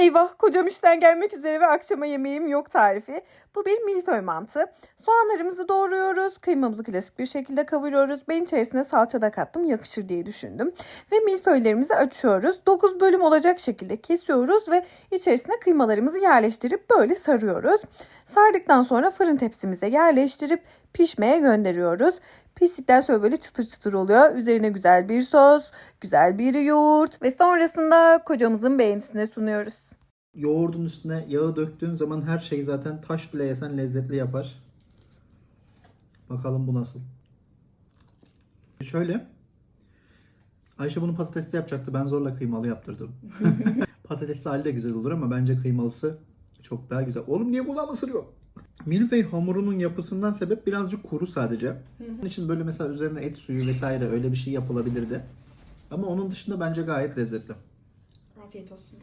Eyvah kocam işten gelmek üzere ve akşama yemeğim yok tarifi. Bu bir milföy mantı. Soğanlarımızı doğruyoruz. Kıymamızı klasik bir şekilde kavuruyoruz. Ben içerisine salça da kattım yakışır diye düşündüm. Ve milföylerimizi açıyoruz. 9 bölüm olacak şekilde kesiyoruz ve içerisine kıymalarımızı yerleştirip böyle sarıyoruz. Sardıktan sonra fırın tepsimize yerleştirip pişmeye gönderiyoruz. Piştikten sonra böyle çıtır çıtır oluyor. Üzerine güzel bir sos, güzel bir yoğurt ve sonrasında kocamızın beğenisine sunuyoruz. Yoğurdun üstüne yağı döktüğün zaman her şey zaten taş bile yesen lezzetli yapar. Bakalım bu nasıl. Şöyle. Ayşe bunu patatesli yapacaktı. Ben zorla kıymalı yaptırdım. Patatesli hali de güzel olur ama bence kıymalısı çok daha güzel. Oğlum niye kulağımı ısırıyor? Milföy hamurunun yapısından sebep birazcık kuru sadece. Onun için böyle mesela üzerine et suyu vesaire öyle bir şey yapılabilirdi. Ama onun dışında bence gayet lezzetli. Afiyet olsun.